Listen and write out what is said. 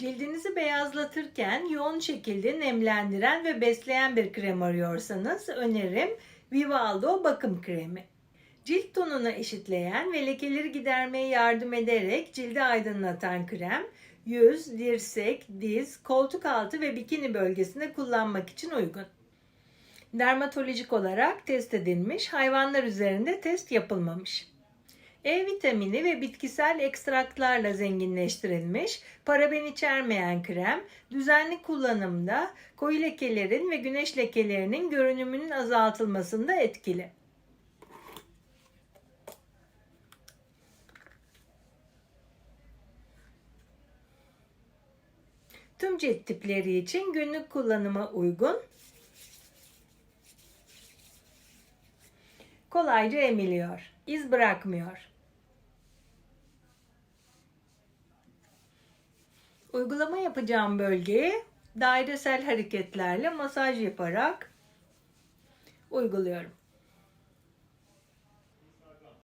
Cildinizi beyazlatırken yoğun şekilde nemlendiren ve besleyen bir krem arıyorsanız önerim Vivaldo bakım kremi. Cilt tonunu eşitleyen ve lekeleri gidermeye yardım ederek cildi aydınlatan krem, yüz, dirsek, diz, koltuk altı ve bikini bölgesinde kullanmak için uygun. Dermatolojik olarak test edilmiş, hayvanlar üzerinde test yapılmamış. E vitamini ve bitkisel ekstraklarla zenginleştirilmiş, paraben içermeyen krem, düzenli kullanımda koyu lekelerin ve güneş lekelerinin görünümünün azaltılmasında etkili. Tüm cilt tipleri için günlük kullanıma uygun. Kolayca emiliyor, iz bırakmıyor. Uygulama yapacağım bölgeye dairesel hareketlerle masaj yaparak uyguluyorum.